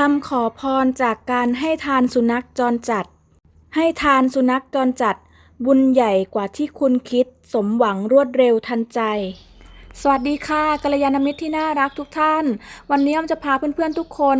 คำขอพรจากการให้ทานสุนัขจรจัด ให้ทานสุนัขจรจัด บุญใหญ่กว่าที่คุณคิด สมหวังรวดเร็วทันใจ สวัสดีค่ะกัลยาณมิตรที่น่ารักทุกท่าน วันนี้อ้อมจะพาเพื่อนๆทุกคน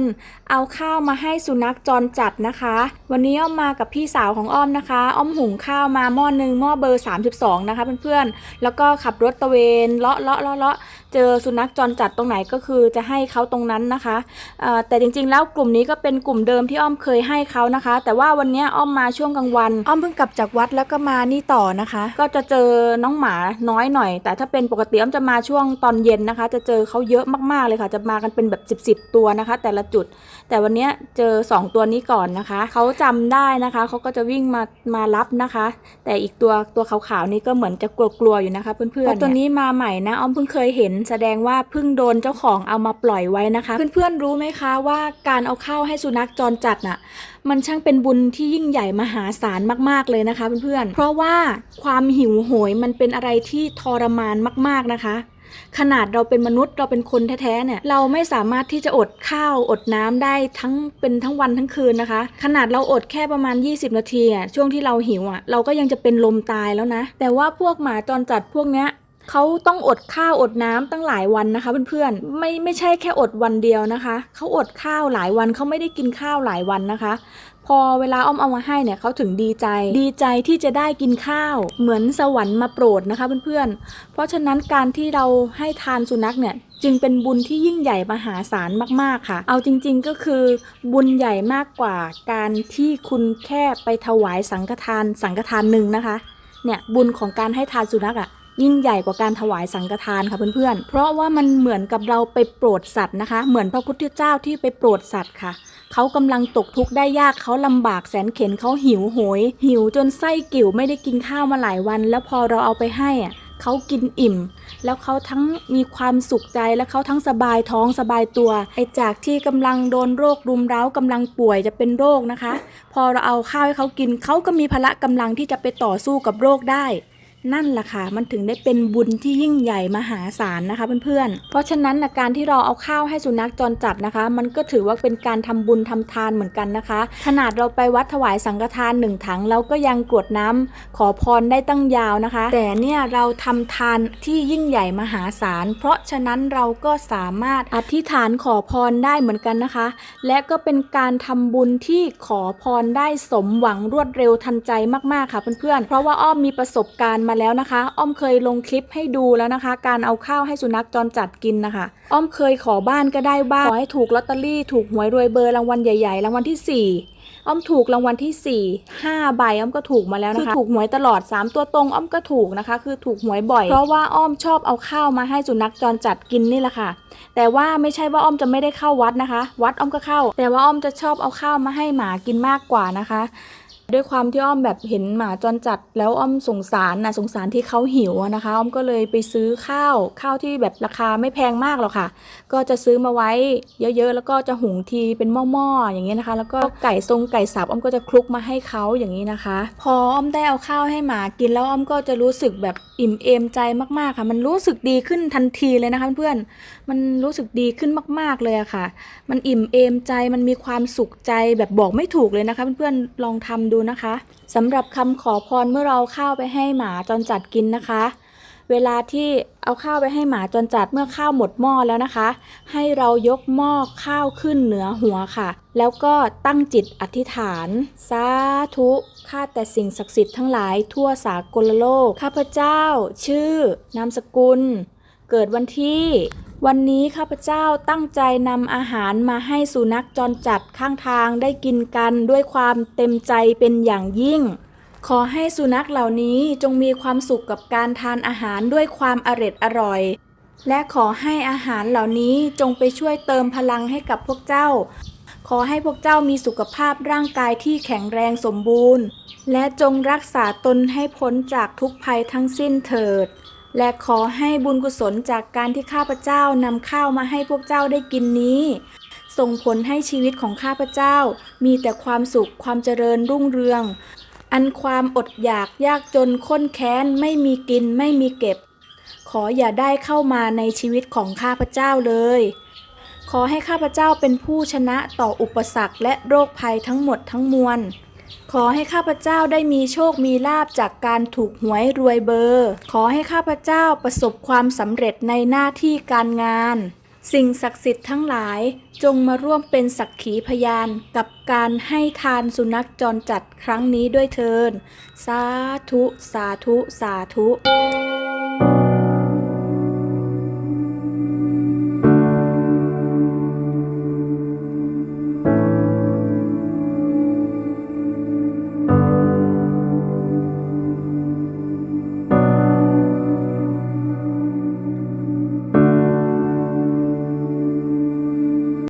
เอาข้าวมาให้สุนัขจรจัดนะคะ วันนี้อ้อมมากับพี่สาวของอ้อมนะคะ อ้อมหุงข้าวมาหม้อหนึ่งหม้อเบอร์ 32 นะคะเพื่อนๆแล้วก็ขับรถตะเวนเลาะเลาะเลาะเลาะ เจอสุนัขจรจัดตรงไหนก็คือจะให้เขาตรงนั้นนะคะเอ่อแต่จริงๆแล้วกลุ่มนี้ก็เป็นกลุ่มเดิมที่อ้อมเคยให้เขานะคะ แต่ว่าวันนี้อ้อมมาช่วงกลางวัน อ้อมเพิ่งกลับจากวัดแล้วก็มานี่ต่อนะคะ ก็จะเจอน้องหมาน้อยหน่อย แต่ถ้าเป็นปกติอ้อมจะมาช่วงตอนเย็นนะคะ จะเจอเขาเยอะมากๆเลยค่ะ จะมากันเป็นแบบ 10บสตัวนะคะ แต่ละจุด แต่วันนี้เจอ 2 ตัวนี้ก่อนนะคะเขาจำได้นะคะเขาก็จะวิ่งมามารับนะคะ แต่อีกตัวตัวขาวๆนี่ก็เหมือนจะกลัวๆอยู่นะคะ เพื่อนๆตัวนี้มาใหม่นะอ้อมเพิ่งเคยเห็นแสดงว่าเพิ่งโดนเจ้าของเอามาปล่อยไว้นะคะ เพื่อนๆรู้ไหมคะว่าการเอาข้าวให้สุนัขจรจัดน่ะมันช่างเป็นบุญที่ยิ่งใหญ่มหาศาลมากๆเลยนะคะเพื่อนๆ เพราะว่าความหิวโหยมันเป็นอะไรที่ทรมานมากๆนะคะ ขนาดเราเป็นมนุษย์เราเป็นคนแท้ๆเนี่ยเราไม่สามารถที่จะอดข้าวอดน้ำได้ทั้งเป็นทั้งวันทั้งคืนนะคะ ขนาดเราอดแค่ประมาณ 20 นาทีอะช่วงที่เราหิวอะเราก็ยังจะเป็นลมตายแล้วนะ แต่ว่าพวกหมาจรจัดพวกเนี้ย เขาต้องอดข้าวอดน้ำตั้งหลายวันนะคะเพื่อนๆไม่ไม่ใช่แค่อดวันเดียวนะคะเขาอดข้าวหลายวันเขาไม่ได้กินข้าวหลายวันนะคะ พอเวลาอ้อมเอามาให้เนี่ยเขาถึงดีใจ ดีใจที่จะได้กินข้าว เหมือนสวรรค์มาโปรดนะคะเพื่อนๆเพราะฉะนั้นการที่เราให้ทานสุนัขเนี่ยจึงเป็นบุญที่ยิ่งใหญ่มหาศาลมากๆค่ะ เอาจริงๆก็คือบุญใหญ่มากกว่าการที่คุณแค่ไปถวายสังฆทานสังฆทานหนึ่งนะคะ เนี่ยบุญของการให้ทานสุนัขอะ ยิ่งใหญ่กว่าการถวายสังฆทานค่ะเพื่อนๆ เพราะว่ามันเหมือนกับเราไปโปรดสัตว์นะคะ เหมือนพระพุทธเจ้าที่ไปโปรดสัตว์ค่ะ เขากำลังตกทุกข์ได้ยากเขาลำบากแสนเข็นเขาหิวโหย หิวจนไส้กิ่วไม่ได้กินข้าวมาหลายวัน แล้วพอเราเอาไปให้อะเขากินอิ่ม แล้วเขาทั้งมีความสุขใจและเขาทั้งสบายท้องสบายตัวไอจากที่กำลังโดนโรครุมเร้ากำลังป่วยจะเป็นโรคนะคะ พอเราเอาข้าวให้เขากินเขาก็มีพละกำลังที่จะไปต่อสู้กับโรคได้ นั่นแหละค่ะมันถึงได้เป็นบุญที่ยิ่งใหญ่มหาศาลนะคะ เพื่อนๆ เพราะฉะนั้นนะการที่เราเอาข้าวให้สุนัขจรจัดนะคะ มันก็ถือว่าเป็นการทำบุญทำทานเหมือนกันนะคะ ขนาดเราไปวัดถวายสังฆทานหนึ่งถังเราก็ยังกรวดน้ำขอพรได้ตั้งยาวนะคะ แต่เนี่ยเราทำทานที่ยิ่งใหญ่มหาศาลเพราะฉะนั้นเราก็สามารถอธิษฐานขอพรได้เหมือนกันนะคะ และก็เป็นการทำบุญที่ขอพรได้สมหวังรวดเร็วทันใจมากๆค่ะเพื่อนๆ เพราะว่าอ้อมมีประสบการณ์มาแล้วนะคะ อ้อมเคยลงคลิปให้ดูแล้วนะคะ การเอาข้าวให้สุนัขจรจัดกินนะคะ อ้อมเคยขอบ้านก็ได้บ้างขอให้ถูกลอตเตอรี่ถูกหวยรวยเบอร์รางวัลใหญ่ๆรางวัลที่ 4อ้อมถูกรางวัลที่4 5ใบอ้อมก็ถูกมาแล้วนะคะคือถูกหวยตลอด 3 ตัวตรงอ้อมก็ถูกนะคะ คือถูกหวยบ่อย เพราะว่าอ้อมชอบเอาข้าวมาให้สุนัขจรจัดกินนี่แหละค่ะ แต่ว่าไม่ใช่ว่าอ้อมจะไม่ได้เข้าวัดนะคะ วัดอ้อมก็เข้า แต่ว่าอ้อมจะชอบเอาข้าวมาให้หมากินมากกว่านะคะ ด้วยความที่อ้อมแบบเห็นหมาจรจัด แล้วอ้อมสงสารนะสงสารที่เขาหิวนะคะ อ้อมก็เลยไปซื้อข้าวข้าวที่แบบราคาไม่แพงมากหรอกค่ะ ก็จะซื้อมาไว้เยอะๆ แล้วก็จะหุงทีเป็นหม้อๆอย่างเงี้ยนะคะ แล้วก็ไก่ทรงไก่สับอ้อมก็จะคลุกมาให้เขาอย่างนี้นะคะ พออ้อมได้เอาข้าวให้หมากินแล้วอ้อมก็จะรู้สึกแบบอิ่มเอมใจมากๆค่ะ มันรู้สึกดีขึ้นทันทีเลยนะคะเพื่อนๆมันรู้สึกดีขึ้นมาก ๆเลยอะค่ะ มันอิ่มเอมใจมันมีความสุขใจแบบบอกไม่ถูกเลยนะคะเพื่อนๆลองทำดูนะคะสำหรับคำขอพรเมื่อเราเอาข้าวไปให้หมาจรจัดกินนะคะ เวลาที่เอาข้าวไปให้หมาจรจัดเมื่อข้าวหมดหม้อแล้วนะคะ ให้เรายกหม้อข้าวขึ้นเหนือหัวค่ะ แล้วก็ตั้งจิตอธิษฐาน สาธุข้าแต่สิ่งศักดิ์สิทธิ์ทั้งหลายทั่วสากลโลก ข้าพเจ้า ชื่อนามสกุล เกิดวันที่ วันนี้ข้าพเจ้าตั้งใจนำอาหารมาให้สุนัขจรจัดข้างทางได้กินกันด้วยความเต็มใจเป็นอย่างยิ่ง ขอให้สุนัขเหล่านี้จงมีความสุขกับการทานอาหารด้วยความอร็ดอร่อย และขอให้อาหารเหล่านี้จงไปช่วยเติมพลังให้กับพวกเจ้า ขอให้พวกเจ้ามีสุขภาพร่างกายที่แข็งแรงสมบูรณ์ และจงรักษาตนให้พ้นจากทุกภัยทั้งสิ้นเถิด และขอให้บุญกุศลจากการที่ข้าพเจ้านำข้าวมาให้พวกเจ้าได้กินนี้ ส่งผลให้ชีวิตของข้าพเจ้า มีแต่ความสุขความเจริญรุ่งเรือง อันความอดอยากยากจนข้นแค้นไม่มีกินไม่มีเก็บ ขออย่าได้เข้ามาในชีวิตของข้าพเจ้าเลย ขอให้ข้าพเจ้าเป็นผู้ชนะต่ออุปสรรคและโรคภัยทั้งหมดทั้งมวล ขอให้ข้าพเจ้าได้มีโชคมีลาบจากการถูกหวยรวยเบอร์ ขอให้ข้าพเจ้าประสบความสำเร็จในหน้าที่การงาน สิ่งศักดิ์สิทธิ์ทั้งหลายจงมาร่วมเป็นสักขีพยานกับการให้ทานสุนัขจรจัดครั้งนี้ด้วยเทิน สาธุ สาธุ สาธุ